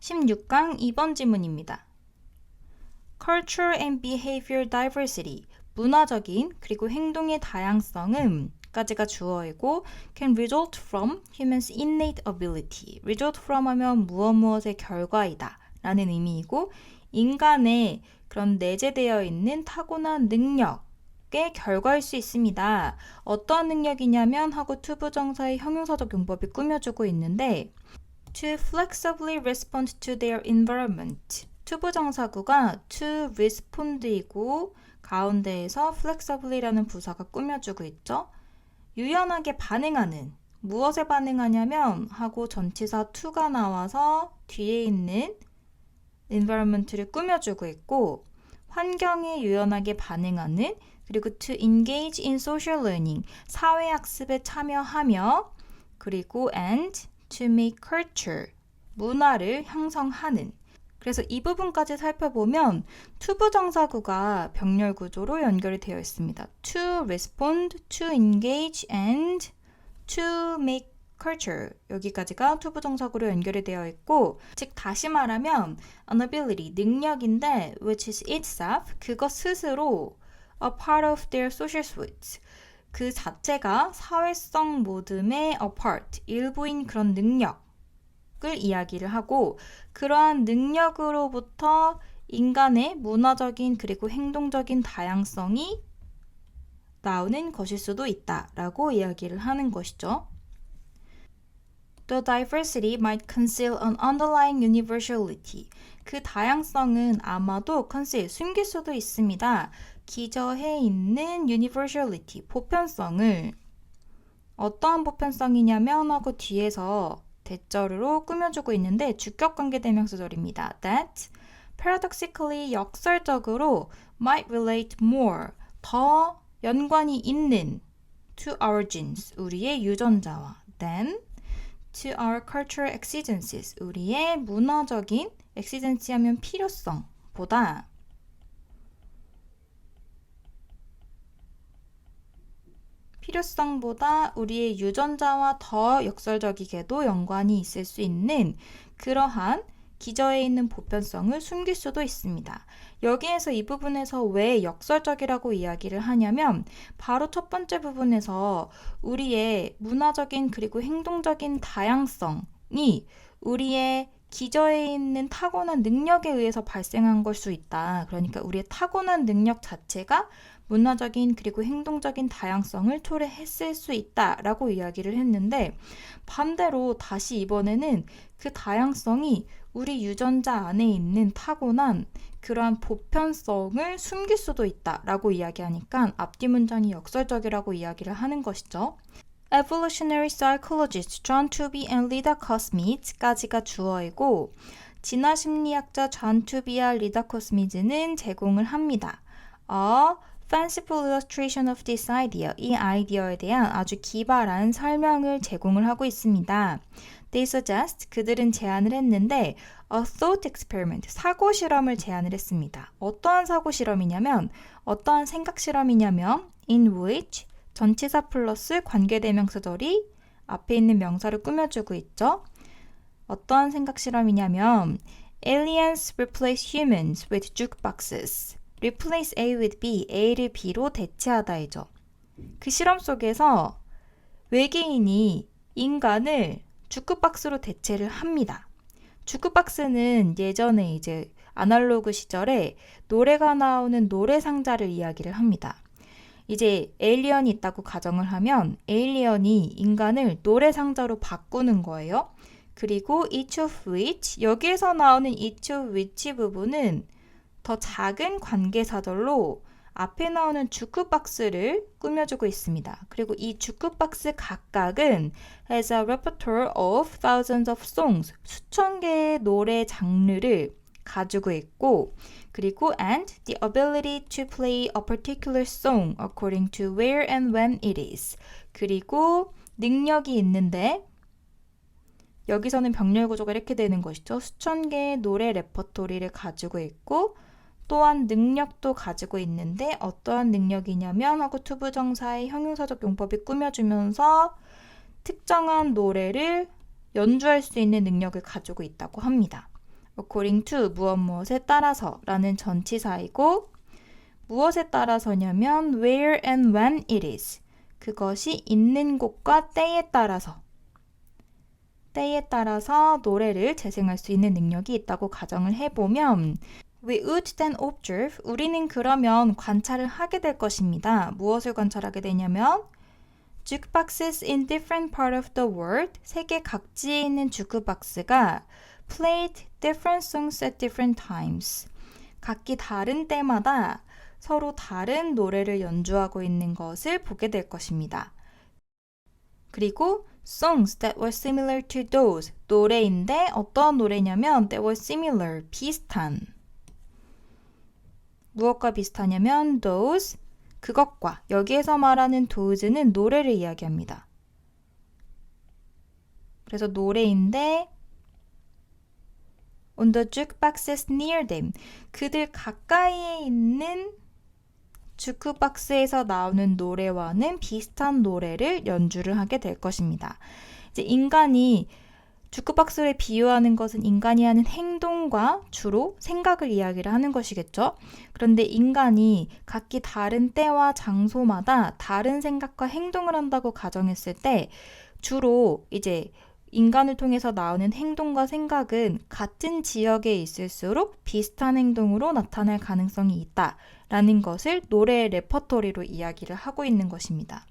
16강 2번 지문입니다. Cultural and behavior diversity, 문화적인 그리고 행동의 다양성은 까지가 주어이고 can result from humans innate ability. result from 하면 무엇 무엇의 결과이다 라는 의미이고 인간의 그런 내재되어 있는 타고난 능력 의 결과일 수 있습니다. 어떠한 능력이냐면 하고 투부정사의 형용사적 용법이 꾸며주고 있는데 to flexibly respond to their environment. 투부정사구가 to respond이고 가운데에서 flexibly라는 부사가 꾸며주고 있죠. 유연하게 반응하는 무엇에 반응하냐면 하고 전치사 to가 나와서 뒤에 있는 environment를 꾸며주고 있고 환경에 유연하게 반응하는 그리고 to engage in social learning 사회 학습에 참여하며 그리고 and to make culture 문화를 형성하는 그래서 이 부분까지 살펴보면 투부정사구가 병렬 구조로 연결이 되어 있습니다. to respond, to engage and to make culture 여기까지가 투부정사구로 연결이 되어 있고 즉 다시 말하면 an ability 능력인데 which is itself 그것 스스로 a part of their social suite 그 자체가 사회성 모듬의 a part 일부인 그런 능력 을 이야기를 하고 그러한 능력으로부터 인간의 문화적인 그리고 행동적인 다양성이 나오는 것일 수도 있다라고 이야기를 하는 것이죠. The diversity might conceal an underlying universality. 그 다양성은 아마도 conceal, 숨길 수도 있습니다. 기저해 있는 universality, 보편성을 어떠한 보편성이냐면 하고 뒤에서 대절으로 꾸며주고 있는데 주격 관계 대명사절입니다. That paradoxically 역설적으로 might relate more 더 연관이 있는 to our genes 우리의 유전자와 than to our cultural exigencies 우리의 문화적인 exigency 하면 필요성보다 필요성보다 우리의 유전자와 더 역설적이게도 연관이 있을 수 있는 그러한 기저에 있는 보편성을 숨길 수도 있습니다. 여기에서 이 부분에서 왜 역설적이라고 이야기를 하냐면 바로 첫 번째 부분에서 우리의 문화적인 그리고 행동적인 다양성이 우리의 기저에 있는 타고난 능력에 의해서 발생한 걸 수 있다. 그러니까 우리의 타고난 능력 자체가 문화적인 그리고 행동적인 다양성을 초래했을 수 있다라고 이야기를 했는데 반대로 다시 이번에는 그 다양성이 우리 유전자 안에 있는 타고난 그러한 보편성을 숨길 수도 있다라고 이야기하니까 앞뒤 문장이 역설적이라고 이야기를 하는 것이죠. Evolutionary psychologist John Tooby and Lida Cosmit까지가 주어이고 진화 심리학자 존 투비와 리다 코스미즈는 제공을 합니다. A fanciful illustration of this idea. 이 아이디어에 대한 아주 기발한 설명을 제공을 하고 있습니다. They suggest 그들은 제안을 했는데 a thought experiment 사고 실험을 제안을 했습니다. 어떠한 사고 실험이냐면 어떠한 생각 실험이냐면 in which 전치사 플러스 관계대명사절이 앞에 있는 명사를 꾸며주고 있죠. 어떠한 생각 실험이냐면 aliens replace humans with jukeboxes replace A with B, A를 B로 대체하다이죠. 그 실험 속에서 외계인이 인간을 주크박스로 대체를 합니다. 주크박스는 예전에 이제 아날로그 시절에 노래가 나오는 노래 상자를 이야기를 합니다. 이제 에일리언이 있다고 가정을 하면 에일리언이 인간을 노래 상자로 바꾸는 거예요. 그리고 each of which 여기에서 나오는 each of which 부분은 더 작은 관계사절로 앞에 나오는 주크박스를 꾸며주고 있습니다. 그리고 이 주크박스 각각은 has a repertoire of thousands of songs 수천 개의 노래 장르를 가지고 있고 그리고 and the ability to play a particular song according to where and when it is 그리고 능력이 있는데 여기서는 병렬 구조가 이렇게 되는 것이죠. 수천 개의 노래 레퍼토리를 가지고 있고 또한 능력도 가지고 있는데 어떠한 능력이냐면 하고 투부정사의 형용사적 용법이 꾸며주면서 특정한 노래를 연주할 수 있는 능력을 가지고 있다고 합니다. according to 무엇 무엇에 따라서 라는 전치사이고 무엇에 따라서냐면 where and when it is 그것이 있는 곳과 때에 따라서 때에 따라서 노래를 재생할 수 있는 능력이 있다고 가정을 해보면 We would then observe. 우리는 그러면 관찰을 하게 될 것입니다. 무엇을 관찰하게 되냐면 jukeboxes in different part of the world. 세계 각지에 있는 주크박스가 played different songs at different times. 각기 다른 때마다 서로 다른 노래를 연주하고 있는 것을 보게 될 것입니다. 그리고 songs that were similar to those 노래인데 어떤 노래냐면 that were similar 비슷한 무엇과 비슷하냐면 those 그것과 여기에서 말하는 those는 노래를 이야기합니다. 그래서 노래인데 on the jukeboxes near them 그들 가까이에 있는 주크박스에서 나오는 노래와는 비슷한 노래를 연주를 하게 될 것입니다. 이제 인간이 주크박스를 비유하는 것은 인간이 하는 행동과 주로 생각을 이야기를 하는 것이겠죠. 그런데 인간이 각기 다른 때와 장소마다 다른 생각과 행동을 한다고 가정했을 때 주로 이제 인간을 통해서 나오는 행동과 생각은 같은 지역에 있을수록 비슷한 행동으로 나타날 가능성이 있다 라는 것을 노래의 레퍼토리로 이야기를 하고 있는 것입니다.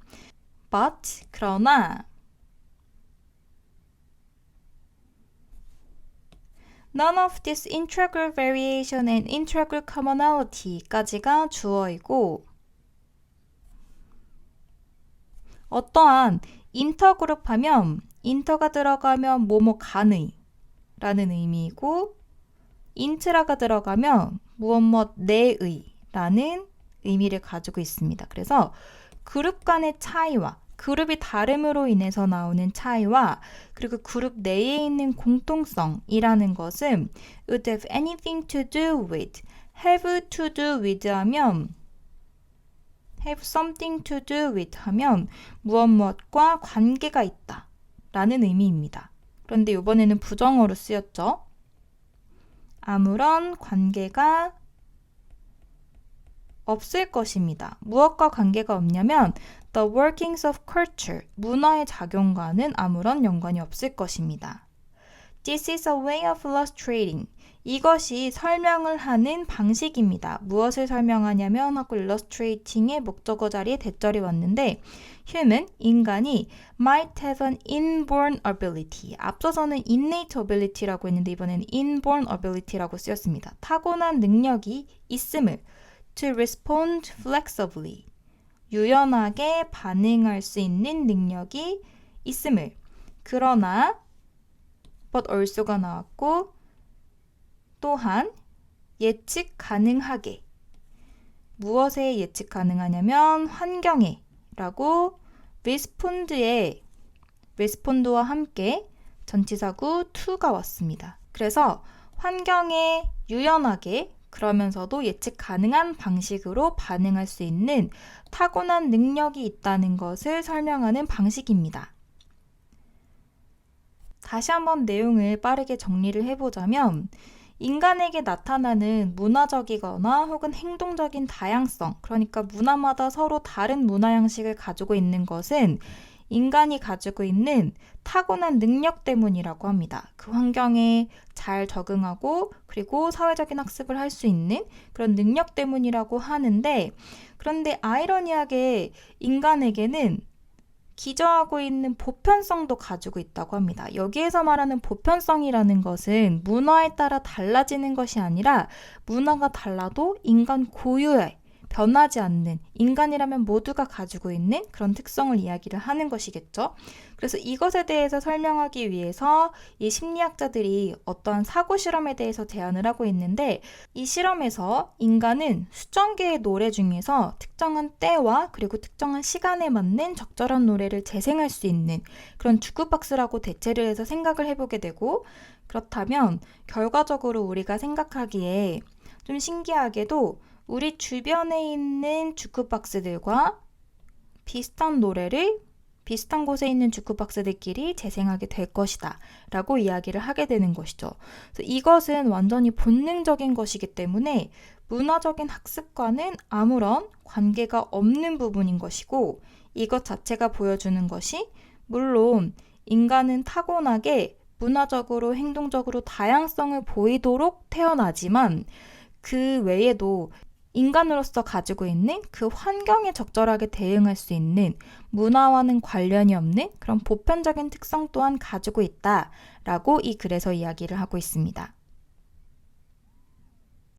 But 그러나 None of this integral variation and integral commonality까지가 주어이고 어떠한 인터그룹 하면 인터가 들어가면 뭐뭐 간의 라는 의미이고 인트라가 들어가면 무엇 무엇 내의 라는 의미를 가지고 있습니다. 그래서 그룹 간의 차이와 그룹이 다름으로 인해서 나오는 차이와 그리고 그룹 내에 있는 공통성이라는 것은 would have anything to do with, have to do with 하면 have something to do with 하면 무엇 무엇과 관계가 있다 라는 의미입니다. 그런데 이번에는 부정어로 쓰였죠. 아무런 관계가 없을 것입니다. 무엇과 관계가 없냐면 the workings of culture, 문화의 작용과는 아무런 연관이 없을 것입니다. This is a way of illustrating. 이것이 설명을 하는 방식입니다. 무엇을 설명하냐면 하고 illustrating의 목적어 자리에 대절이 왔는데 human, 인간이 might have an inborn ability. 앞서서는 innate ability라고 했는데 이번에는 inborn ability라고 쓰였습니다. 타고난 능력이 있음을 to respond flexibly. 유연하게 반응할 수 있는 능력이 있음을. 그러나 but also가 나왔고 또한 예측 가능하게 무엇에 예측 가능하냐면 환경에 라고 respond의 respond와 함께 전치사구 to가 왔습니다. 그래서 환경에 유연하게 그러면서도 예측 가능한 방식으로 반응할 수 있는 타고난 능력이 있다는 것을 설명하는 방식입니다. 다시 한번 내용을 빠르게 정리를 해보자면, 인간에게 나타나는 문화적이거나 혹은 행동적인 다양성, 그러니까 문화마다 서로 다른 문화 양식을 가지고 있는 것은 인간이 가지고 있는 타고난 능력 때문이라고 합니다. 그 환경에 잘 적응하고 그리고 사회적인 학습을 할 수 있는 그런 능력 때문이라고 하는데 그런데 아이러니하게 인간에게는 기저하고 있는 보편성도 가지고 있다고 합니다. 여기에서 말하는 보편성이라는 것은 문화에 따라 달라지는 것이 아니라 문화가 달라도 인간 고유의 변하지 않는 인간이라면 모두가 가지고 있는 그런 특성을 이야기를 하는 것이겠죠. 그래서 이것에 대해서 설명하기 위해서 이 심리학자들이 어떠한 사고 실험에 대해서 제안을 하고 있는데 이 실험에서 인간은 수천 개의 노래 중에서 특정한 때와 그리고 특정한 시간에 맞는 적절한 노래를 재생할 수 있는 그런 주크박스라고 대체를 해서 생각을 해보게 되고 그렇다면 결과적으로 우리가 생각하기에 좀 신기하게도 우리 주변에 있는 주크박스들과 비슷한 노래를 비슷한 곳에 있는 주크박스들끼리 재생하게 될 것이다. 라고 이야기를 하게 되는 것이죠. 그래서 이것은 완전히 본능적인 것이기 때문에 문화적인 학습과는 아무런 관계가 없는 부분인 것이고 이것 자체가 보여주는 것이 물론 인간은 타고나게 문화적으로 행동적으로 다양성을 보이도록 태어나지만 그 외에도 인간으로서 가지고 있는 그 환경에 적절하게 대응할 수 있는 문화와는 관련이 없는 그런 보편적인 특성 또한 가지고 있다 라고 이 글에서 이야기를 하고 있습니다.